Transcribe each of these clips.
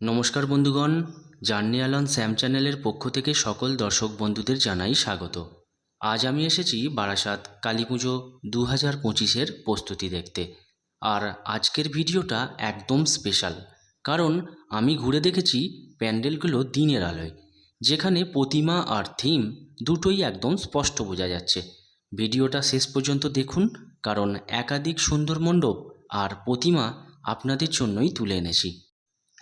নমস্কার বন্ধুগণ, journey alone Sam চ্যানেলের পক্ষ থেকে সকল দর্শক বন্ধুদের জানাই স্বাগত। আজ আমি এসেছি বারাসাত কালী পুজো দু হাজার পঁচিশের প্রস্তুতি দেখতে। আর আজকের ভিডিওটা একদম স্পেশাল, কারণ আমি ঘুরে দেখেছি প্যান্ডেলগুলো দিনের আলোয়, যেখানে প্রতিমা আর থিম দুটোই একদম স্পষ্ট বোঝা যাচ্ছে। ভিডিওটা শেষ পর্যন্ত দেখুন, কারণ একাধিক সুন্দর মণ্ডপ আর প্রতিমা আপনাদের জন্যই তুলে এনেছি।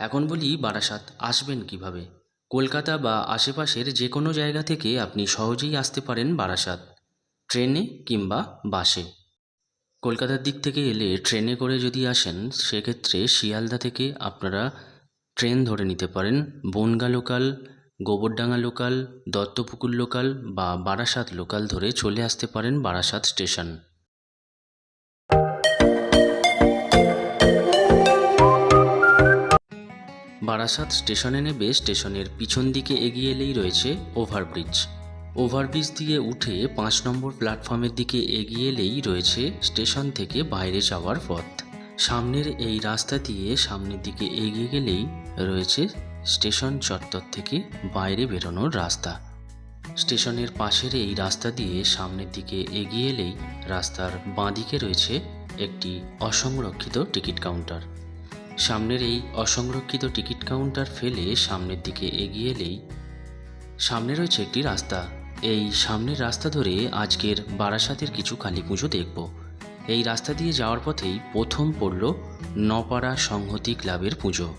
এখন বলি বারাসাত আসবেন কীভাবে? কলকাতা বা আশেপাশের যে কোনো জায়গা থেকে আপনি সহজেই আসতে পারেন বারাসাত। ট্রেনে কিংবা বাসে। কলকাতার দিক থেকে এলে ট্রেনে করে যদি আসেন, সেক্ষেত্রে শিয়ালদা থেকে আপনারা ট্রেন ধরে নিতে পারেন। Bongaon local, Gobardanga local, Duttapukur local বা বারাসাত লোকাল ধরে চলে আসতে পারেন বারাসাত স্টেশন। বারাসাত স্টেশনে নেবে স্টেশনের পিছন দিকে এগিয়ে এলেই রয়েছে ওভারব্রিজ। ওভারব্রিজ দিয়ে উঠে পাঁচ নম্বর প্ল্যাটফর্মের দিকে এগিয়ে এলেই রয়েছে স্টেশন থেকে বাইরে যাওয়ার পথ। সামনের এই রাস্তা দিয়ে সামনের দিকে এগিয়ে গেলেই রয়েছে স্টেশন চত্বর থেকে বাইরে বেরোনোর রাস্তা। স্টেশনের পাশের এই রাস্তা দিয়ে সামনের দিকে এগিয়ে এলেই রাস্তার বাঁদিকে রয়েছে একটি অসংরক্ষিত টিকিট কাউন্টার। সামনের এই অসংরক্ষিত টিকিট কাউন্টার ফেলে সামনের দিকে এগিয়ে এলেই সামনে রয়েছে একটি রাস্তা। এই সামনের রাস্তা ধরে আজকের বারাসাতের কিছু কালী পুজো দেখব। এই রাস্তা দিয়ে যাওয়ার পথেই প্রথম পড়ল নপাড়া সংহতি ক্লাবের পুজো।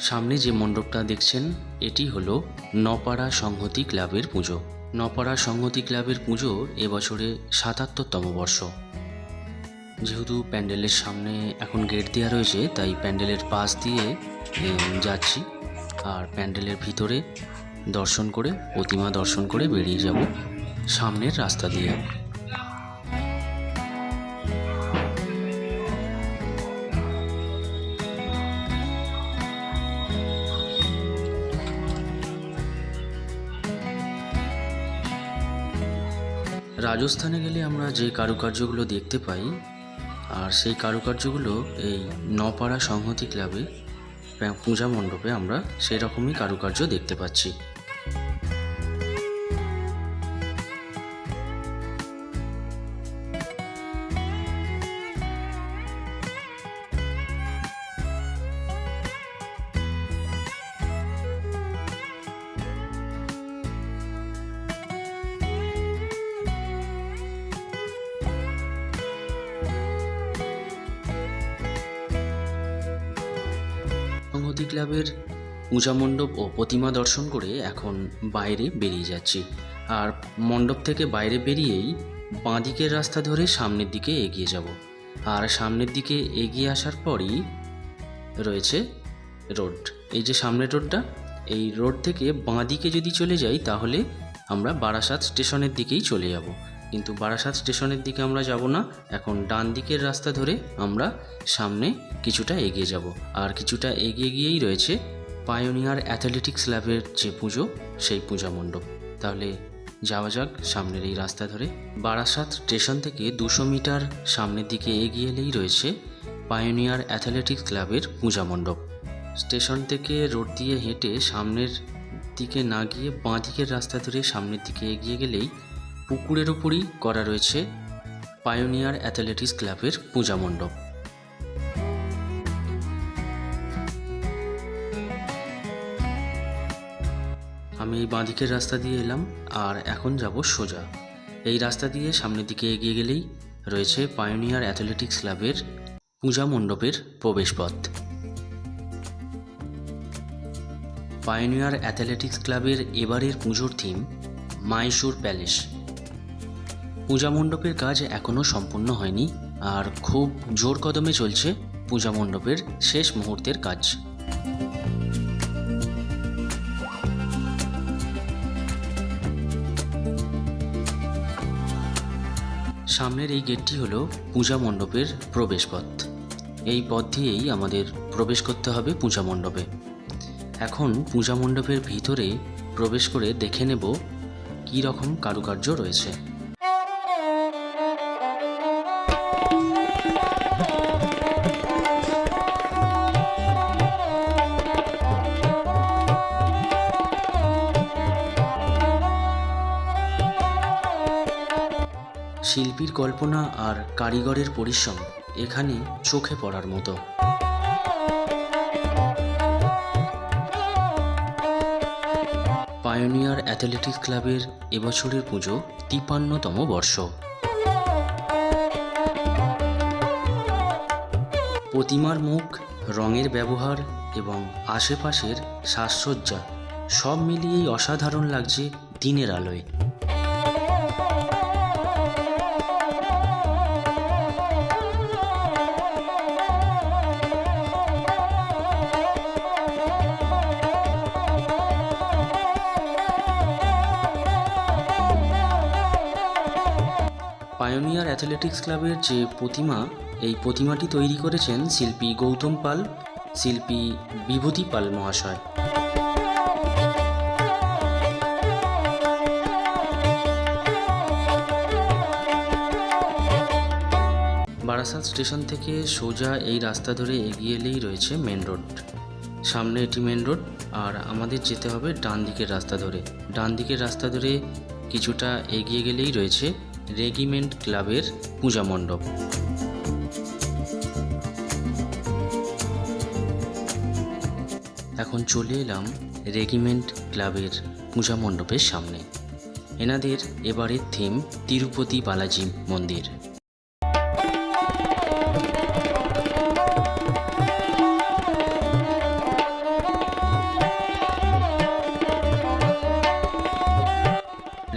সামনে যে মণ্ডপটা দেখছেন, এটি হলো নপাড়া সংহতি ক্লাবের পুজো। নপাড়া সংহতি ক্লাবের পুজো এবছরে সাতাত্তরতম বর্ষ। যেহেতু প্যান্ডেলের সামনে এখন গেট দেওয়া রয়েছে, তাই প্যান্ডেলের পাশ দিয়ে যাচ্ছি। আর প্যান্ডেলের ভিতরে দর্শন করে, প্রতিমা দর্শন করে বেরিয়ে যাব সামনের রাস্তা দিয়ে। রাজস্থানে গেলে আমরা যে কারুকার্যগুলো দেখতে পাই আর সেই কারুকার্যগুলো এই নপাড়া সংহতি ক্লাবে পূজা মণ্ডপে আমরা সেই রকমই কারুকার্য দেখতে পাচ্ছি। পূজা মণ্ডপ ও প্রতিমা দর্শন করে এখন বাইরে বেরিয়ে যাচ্ছি। আর মণ্ডপ থেকে বাইরে বেরিয়েই বাঁ দিকের রাস্তা ধরে সামনের দিকে এগিয়ে যাব। আর সামনের দিকে এগিয়ে আসার পরই রয়েছে রোড। এই যে সামনের রোডটা, এই রোড থেকে বাঁ দিকে যদি চলে যাই, তাহলে আমরা বারাসাত স্টেশনের দিকেই চলে যাব। কিন্তু বারাসাত স্টেশনের দিকে আমরা যাব না, এখন ডান দিকের রাস্তা ধরে আমরা সামনে কিছুটা এগিয়ে যাব। আর কিছুটা এগিয়ে গিয়েই রয়েছে পায়োনিয়ার অ্যাথলেটিক্স ল্যাবের যে পুজো, সেই পূজা মণ্ডপ। তাহলে যাওয়া যাক সামনের এই রাস্তা ধরে। বারাসাত স্টেশন থেকে দুশো মিটার সামনের দিকে এগিয়ে এলেই রয়েছে পায়োনিয়ার অ্যাথলেটিক্স ক্লাবের পূজা মণ্ডপ। স্টেশন থেকে রোড দিয়ে হেঁটে সামনের দিকে না গিয়ে বাঁ দিকের রাস্তা ধরে সামনের দিকে এগিয়ে গেলেই পুকুরের ওপরই করা রয়েছে পায়োনিয়ার অ্যাথলেটিক্স ক্লাবের পূজা মণ্ডপ। আমি বাঁদিকের রাস্তা দিয়ে এলাম, আর এখন যাব সোজা। এই রাস্তা দিয়ে সামনের দিকে এগিয়ে গেলেই রয়েছে পায়োনিয়ার অ্যাথলেটিক্স ক্লাবের পূজা মণ্ডপের প্রবেশপথ। পায়োনিয়ার অ্যাথলেটিক্স ক্লাবের এবারের পুজোর থিম মাইসুর প্যালেস পূজা মণ্ডপের কাজ এখনও সম্পূর্ণ হয়নি, আর খুব জোর কদমে চলছে পূজা মণ্ডপের শেষ মুহূর্তের কাজ। সামনের এই গেটটি হলো পূজা মণ্ডপের প্রবেশপথ। এই পথ দিয়েই আমাদের প্রবেশ করতে হবে পূজা মণ্ডপে। এখন পূজা মণ্ডপের ভিতরে প্রবেশ করে দেখে নেব কী রকম কারুকার্য রয়েছে। শিল্পীর কল্পনা আর কারিগরের পরিশ্রম এখানে চোখে পড়ার মতো। পায়োনিয়ার অ্যাথলেটিক্স ক্লাবের এবছরের পুজো তিপান্নতম বর্ষ। প্রতিমার মুখ, রঙের ব্যবহার এবং আশেপাশের সাজসজ্জা সব মিলিয়েই অসাধারণ লাগছে দিনের আলোয়। পায়োনিয়ার অ্যাথলেটিক্স ক্লাবের যে প্রতিমা, এই প্রতিমাটি তৈরি করেছেন শিল্পী গৌতম পাল, শিল্পী বিভূতি পাল মহাশয়। বারাসাত স্টেশন থেকে সোজা এই রাস্তা ধরে এগিয়ে এলেই রয়েছে মেন রোড সামনে এটি মেন রোড আর আমাদের যেতে হবে ডান দিকের রাস্তা ধরে। ডান দিকের রাস্তা ধরে কিছুটা এগিয়ে গেলেই রয়েছে রেগিমেন্ট ক্লাবের পূজা মণ্ডপ। এখন চলে এলাম রেগিমেন্ট ক্লাবের পূজা মণ্ডপের সামনে। এনাদের এবারের থিম তিরুপতি বালাজি মন্দির।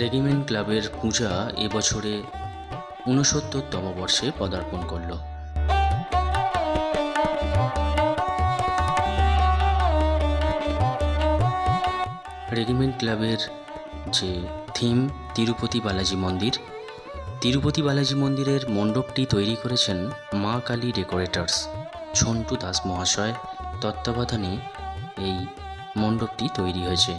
রেগিমেন্ট ক্লাবের পূজা এবছরে ঊনসত্তরতম বর্ষে পদার্পণ করল। রেগিমেন্ট ক্লাবের যে থিম, তিরুপতি বালাজি মন্দির, তিরুপতি বালাজি মন্দিরের মণ্ডপটি তৈরি করেছেন মা কালী ডেকোরেটার্স ঝন্টু দাস মহাশয়। তত্ত্বাবধানে এই মণ্ডপটি তৈরি হয়েছে।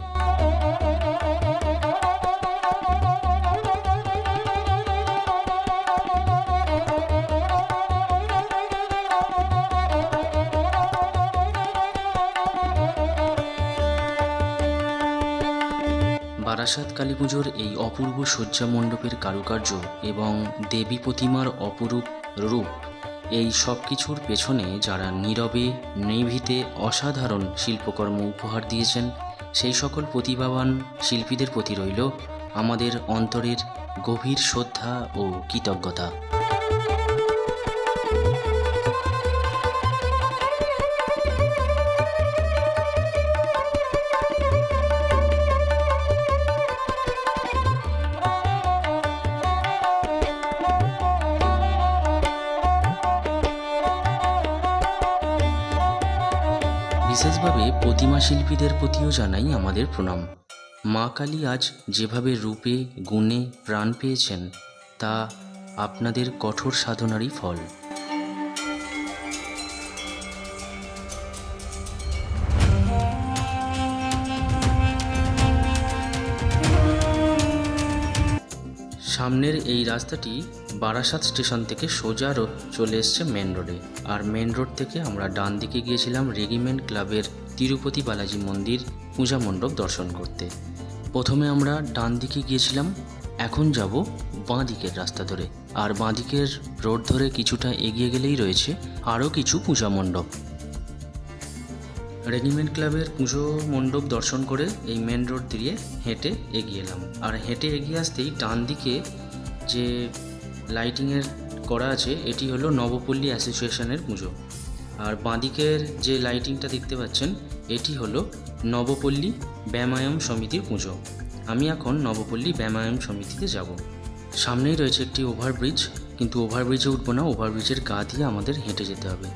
বারাসাত কালী পুজোর এই অপূর্ব শয্যা মণ্ডপের কারুকার্য এবং দেবী প্রতিমার অপরূপ রূপ, এই সব কিছুর পেছনে যারা নীরবে নিভিতে অসাধারণ শিল্পকর্ম উপহার দিয়েছেন, সেই সকল প্রতিভাবান শিল্পীদের প্রতি রইল আমাদের অন্তরের গভীর শ্রদ্ধা ও কৃতজ্ঞতা। বিশেষভাবে প্রতিমা শিল্পীদের প্রতিও জানাই আমাদের প্রণাম। মা কালী আজ যেভাবে রূপে, গুণে প্রাণ পেয়েছেন, তা আপনাদের কঠোর সাধনারই ফল। সামনের এই রাস্তাটি বারাসাত স্টেশন থেকে সোজা রোড চলে এসছে মেন রোডে। আর মেন রোড থেকে আমরা ডান দিকে গিয়েছিলাম রেগিমেন্ট ক্লাবের তিরুপতি বালাজি মন্দির পূজা মণ্ডপ দর্শন করতে। প্রথমে আমরা ডান দিকে গিয়েছিলাম, এখন যাব বাঁ দিকের রাস্তা ধরে। আর বাঁ দিকের রোড ধরে কিছুটা এগিয়ে গেলেই রয়েছে আরও কিছু পূজা মণ্ডপ। রেডিমেন্ট ক্লাবের পুজো মণ্ডপ দর্শন করে এই মেন রোড দিয়ে হেঁটে এগিয়ে এলাম। আর হেঁটে এগিয়ে আসতেই ডান দিকে যে লাইটিংয়ের করা আছে, এটি হলো নবপল্লী অ্যাসোসিয়েশনের পুজো আর বাঁদিকের যে লাইটিংটা দেখতে পাচ্ছেন, এটি হলো নবপল্লী ব্যায়ামায়ম সমিতির পুজো আমি এখন নবপল্লী ব্যায়ামায়ম সমিতিতে যাব। সামনেই রয়েছে একটি ওভারব্রিজ, কিন্তু ওভারব্রিজে উঠবো না, ওভারব্রিজের গা দিয়ে আমাদের হেঁটে যেতে হবে।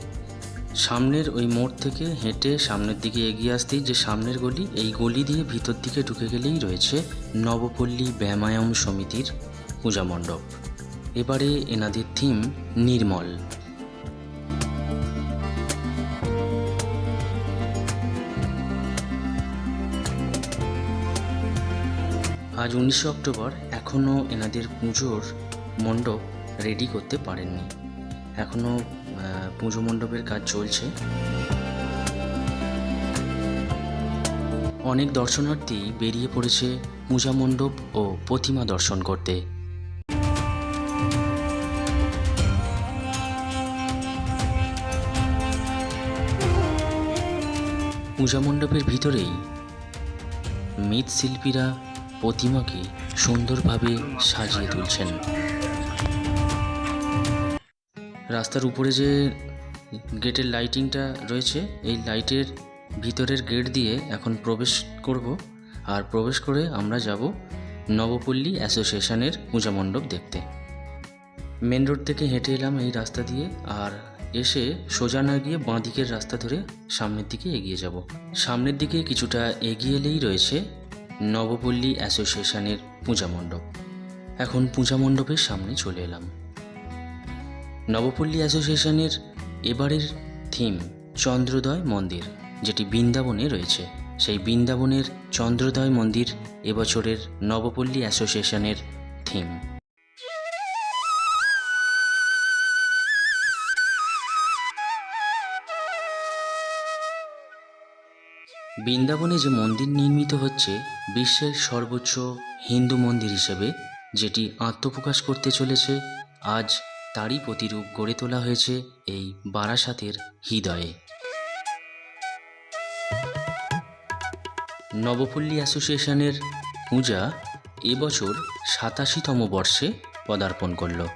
সামনের ওই মোড় থেকে হেঁটে সামনের দিকে এগিয়ে আসতেই যে সামনের গলি, এই গলি দিয়ে ভিতর দিকে ঢুকে গেলেই রয়েছে নবপল্লী ব্যায়ামায়ম সমিতির পূজা মণ্ডপ। এবারে এনাদের থিম নির্মল। আজ উনিশে অক্টোবর এখনও এনাদের পুজোর মণ্ডপ রেডি করতে পারেননি। এখনও পুজো মণ্ডপের কাজ চলছে। অনেক দর্শনার্থী বেরিয়ে পড়েছে পূজা মণ্ডপ ও প্রতিমা দর্শন করতে। পূজা মণ্ডপের ভিতরেই মৃৎশিল্পীরা প্রতিমাকে সুন্দরভাবে সাজিয়ে তুলছেন। রাস্তার উপরে যে গেটের লাইটিংটা রয়েছে, এই লাইটের ভিতরের গেট দিয়ে এখন প্রবেশ করব। আর প্রবেশ করে আমরা যাব নবপল্লী অ্যাসোসিয়েশনের পূজা মণ্ডপ দেখতে। মেন রোড থেকে হেঁটে এলাম এই রাস্তা দিয়ে, আর এসে সোজা না গিয়ে বাঁ দিকের রাস্তা ধরে সামনের দিকে এগিয়ে যাব। সামনের দিকে কিছুটা এগিয়ে এলেই রয়েছে নবপল্লী অ্যাসোসিয়েশনের পূজা মণ্ডপ। এখন পূজা মণ্ডপের সামনে চলে এলাম। নবপল্লী অ্যাসোসিয়েশনের এবারের থিম চন্দ্রোদয় মন্দির, যেটি বৃন্দাবনে রয়েছে। সেই বৃন্দাবনের চন্দ্রোদয় মন্দির এবছরের নবপল্লী অ্যাসোসিয়েশনের থিম। বৃন্দাবনে যে মন্দির নির্মিত হচ্ছে, বিশ্বের সর্বোচ্চ হিন্দু মন্দির হিসেবে, যেটি আত্মপ্রকাশ করতে চলেছে আজ তারই প্রতিরূপ গড়ে তোলা হয়েছে এই বারাসাতের হৃদয়ে। নবপল্লী অ্যাসোসিয়েশনের পূজা এবছর সাতাশিতম বর্ষে পদার্পণ করল।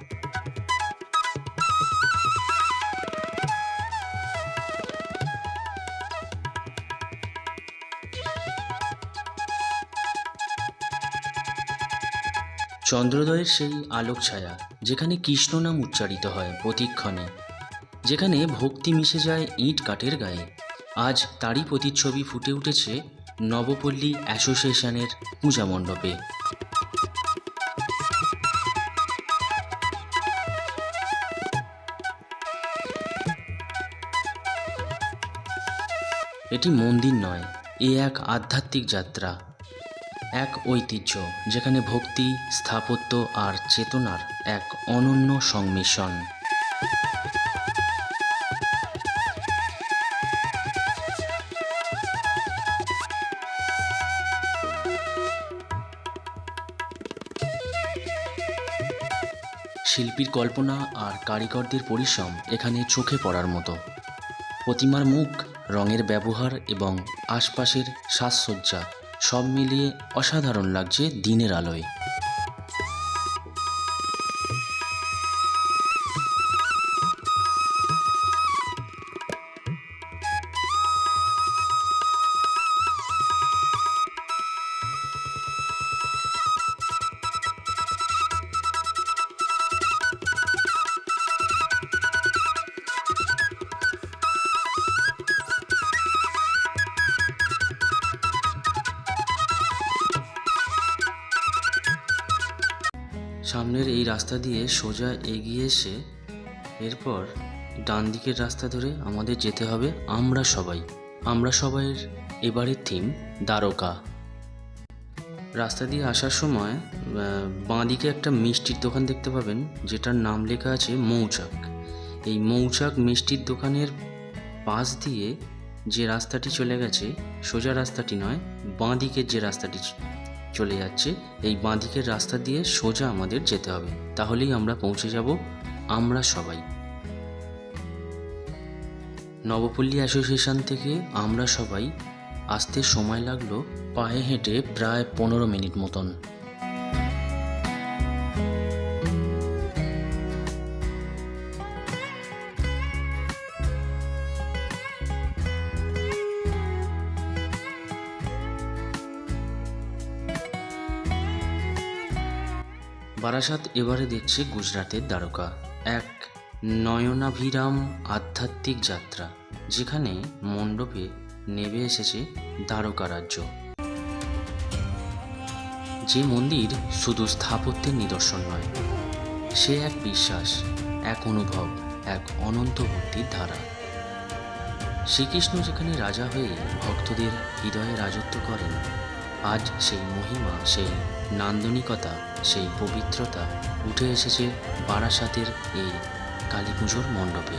চন্দ্রোদয়ের সেই আলোক ছায়া যেখানে কৃষ্ণ নাম উচ্চারিত হয় প্রতিক্ষণে। যেখানে ভক্তি মিশে যায় ইট কাঠের গায়ে। আজ তারই প্রতিচ্ছবি ফুটে উঠেছে নবপল্লী অ্যাসোসিয়েশনের পূজা মণ্ডপে। এটি মন্দির নয়, এ এক আধ্যাত্মিক যাত্রা। এক ঐতিহ্য, যেখানে ভক্তি, স্থাপত্য আর চেতনার এক অনন্য সংমিশ্রণ। শিল্পীর কল্পনা আর কারিগরদের পরিশ্রম এখানে চোখে পড়ার মতো। প্রতিমার মুখ, রঙের ব্যবহার এবং আশপাশের সাজসজ্জা সব মিলিয়ে অসাধারণ লাগছে দিনের আলোয়। রাস্তা দিয়ে সোজা এগিয়ে এসে এরপর ডান দিকের রাস্তা ধরে আমাদের যেতে হবে আমরা সবাই। আমরা সবাইয়ের এবারের থিম দ্বারকা। রাস্তা দিয়ে আসার সময় বাঁ দিকে একটা মিষ্টির দোকান দেখতে পাবেন, যেটার নাম লেখা আছে মৌচাক। এই মৌচাক মিষ্টির দোকানের পাশ দিয়ে যে রাস্তাটি চলে গেছে, সোজা রাস্তাটি নয়, বাঁ দিকের যে রাস্তাটি চলে যাচ্ছে। এই বাঁদিকের রাস্তা দিয়ে সোজা আমাদের যেতে হবে। তাহলেই আমরা পৌঁছে যাব আমরা সবাই। নবপল্লী অ্যাসোসিয়েশন থেকে আমরা সবাই আসতে সময় লাগল পায়ে হেঁটে প্রায় পনেরো মিনিট মতন। বারাসাত এবারে দেখছে গুজরাটের দ্বারকা। এক নয়নাভিরাম আধ্যাত্মিক যাত্রা, যেখানে মণ্ডপে নেমে এসেছে দ্বারকা রাজ্য। যে মন্দির শুধু স্থাপত্যের নিদর্শন নয়, সে এক বিশ্বাস, এক অনুভব, এক অনন্ত ভক্তির ধারা। শ্রীকৃষ্ণ যেখানে রাজা হয়ে ভক্তদের হৃদয়ে রাজত্ব করেন আজ সেই মহিমা, সেই নান্দনিকতা, সেই পবিত্রতা উঠে এসেছে বারাসাতের এই কালী পুজোর মণ্ডপে।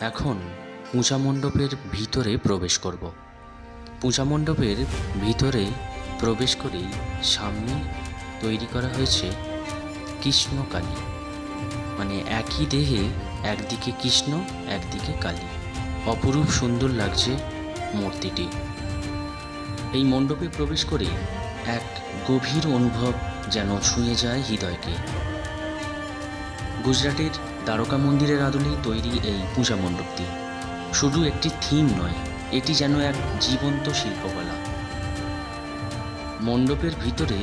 এখন পূজা মণ্ডপের ভিতরে প্রবেশ করব। পূজা মণ্ডপের ভিতরে প্রবেশ করেই সামনে তৈরি করা হয়েছে কৃষ্ণকালী। মানে একই দেহে একদিকে কৃষ্ণ, একদিকে কালী। অপরূপ সুন্দর লাগছে মূর্তিটি। এই মণ্ডপে প্রবেশ করে এক গভীর অনুভব যেন ছুঁয়ে যায় হৃদয়কে। গুজরাটের দ্বারকা মন্দিরের আদলেই তৈরি এই পূজা মণ্ডপটি। শুধু একটি থিম নয়, এটি যেন এক জীবন্ত শিল্পকলা। মণ্ডপের ভিতরে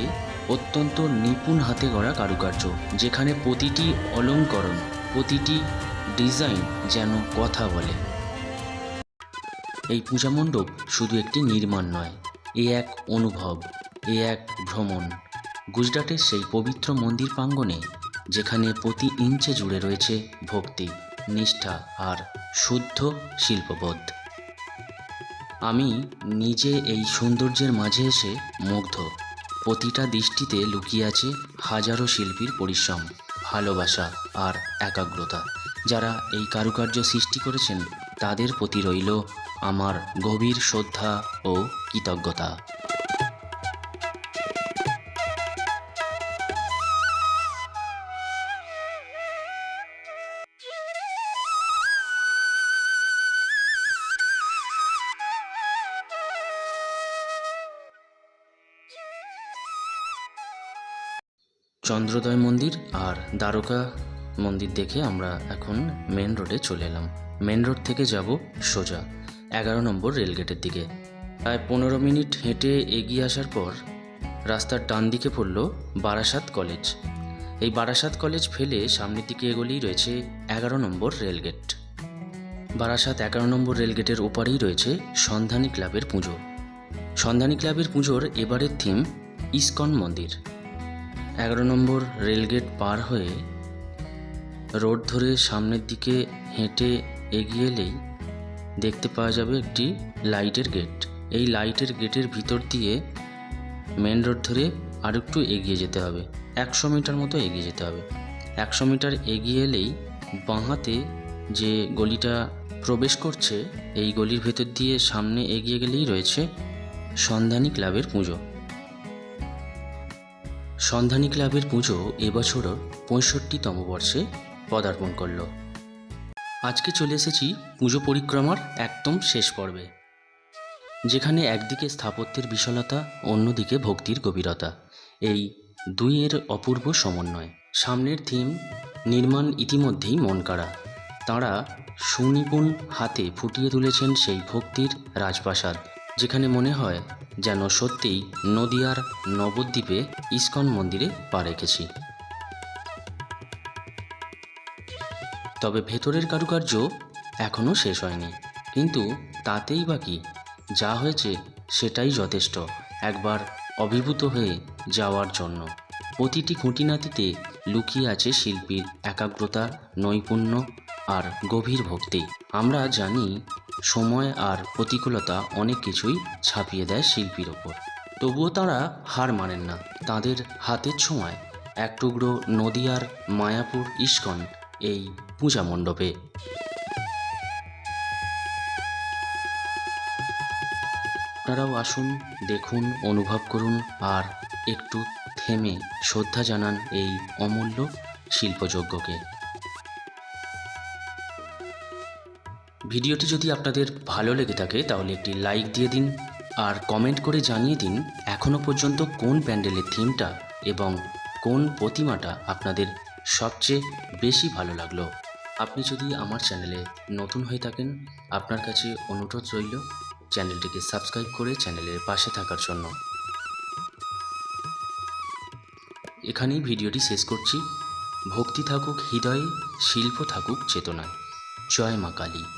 অত্যন্ত নিপুণ হাতে গড়া কারুকার্য, যেখানে প্রতিটি অলঙ্করণ, প্রতিটি ডিজাইন যেন কথা বলে। এই পূজা মণ্ডপ শুধু একটি নির্মাণ নয়, এ এক অনুভব, এ এক ভ্রমণ। গুজরাটের সেই পবিত্র মন্দির প্রাঙ্গণে, যেখানে প্রতি ইঞ্চে জুড়ে রয়েছে ভক্তি, নিষ্ঠা আর শুদ্ধ শিল্পবোধ। আমি নিজে এই সৌন্দর্যের মাঝে এসে মুগ্ধ। প্রতিটা দৃষ্টিতে লুকিয়ে আছে হাজারো শিল্পীর পরিশ্রম, ভালোবাসা আর একাগ্রতা। যারা এই কারুকার্য সৃষ্টি করেছেন, তাদের প্রতি রইল আমার গভীর শ্রদ্ধা ও কৃতজ্ঞতা। চন্দ্রোদয় মন্দির আর দ্বারকা মন্দির দেখে আমরা এখন মেন রোডে চলে এলাম। মেন রোড থেকে যাব সোজা, এগারো নম্বর রেলগেটের দিকে। প্রায় পনেরো মিনিট হেঁটে এগিয়ে আসার পর রাস্তার ডান দিকে পড়ল বারাসাত কলেজ। এই বারাসাত কলেজ ফেলে সামনের দিকে এগোলেই রয়েছে এগারো নম্বর রেলগেট। বারাসাত এগারো নম্বর রেলগেটের ওপারেই রয়েছে সন্ধানী ক্লাবের পুজো। সন্ধানী ক্লাবের পুজোর এবারের থিম ইস্কন মন্দির। এগারো নম্বর রেলগেট পার হয়ে রোড ধরে সামনের দিকে হেঁটে এগিয়ে এলেই দেখতে পাওয়া যাবে একটি লাইটের গেট। এই লাইটের গেটের ভিতর দিয়ে মেন রোড ধরে আর একটু এগিয়ে যেতে হবে। একশো মিটার মতো এগিয়ে যেতে হবে। একশো মিটার এগিয়ে এলেই বাঁহাতে যে গলিটা প্রবেশ করছে, এই গলির ভেতর দিয়ে সামনে এগিয়ে গেলেই রয়েছে সন্ধানী ক্লাবের পুজো। সন্ধানী ক্লাবের পুজো এবছরও পঁয়ষট্টিতম বর্ষে পদার্পণ করল। আজকে চলে এসেছি পুজো পরিক্রমার একদম শেষ পর্বে, যেখানে একদিকে স্থাপত্যের বিশালতা, অন্যদিকে ভক্তির গভীরতা। এই দুইয়ের অপূর্ব সমন্বয়। সামনের থিম, নির্মাণ ইতিমধ্যেই মন কাড়া। তাঁরা সুনিপুণ হাতে ফুটিয়ে তুলেছেন সেই ভক্তির রাজপ্রাসাদ। যেখানে মনে হয় যেন সত্যিই নদিয়ার নবদ্বীপে ইস্কন মন্দিরে পা রেখেছি। তবে ভেতরের কারুকার্য এখনও শেষ হয়নি। কিন্তু তাতেই বা কি? যা হয়েছে সেটাই যথেষ্ট। একবার অভিভূত হয়ে যাওয়ার জন্য। প্রতিটি খুঁটিনাটিতে লুকিয়ে আছে শিল্পীর একাগ্রতা, নৈপুণ্য আর গভীর ভক্তি। আমরা জানি সময় আর প্রতিকূলতা অনেক কিছুই ছাপিয়ে দেয় শিল্পীর ওপর। তবুও তারা হার মানেন না। তাদের হাতের ছোঁয়ায় এক টুকরো নদিয়ার মায়াপুর ইস্কন এই পূজা মণ্ডপে। আপনারাও আসুন, দেখুন, অনুভব করুন আর একটু থেমে শ্রদ্ধা জানান এই অমূল্য শিল্পযজ্ঞকে। ভিডিওটি যদি আপনাদের ভালো লেগে থাকে, তাহলে একটি লাইক দিয়ে দিন আর কমেন্ট করে জানিয়ে দিন এখনও পর্যন্ত কোন প্যান্ডেলের থিমটা এবং কোন প্রতিমাটা আপনাদের সবচেয়ে বেশি ভালো লাগল। আপনি যদি আমার চ্যানেলে নতুন হয়ে থাকেন, আপনার কাছে অনুরোধ রইল চ্যানেলটিকে সাবস্ক্রাইব করে চ্যানেলের পাশে থাকার জন্য। এখানেই ভিডিওটি শেষ করছি। ভক্তি থাকুক হৃদয়ে, শিল্প থাকুক চেতনায়। জয় মা কালী।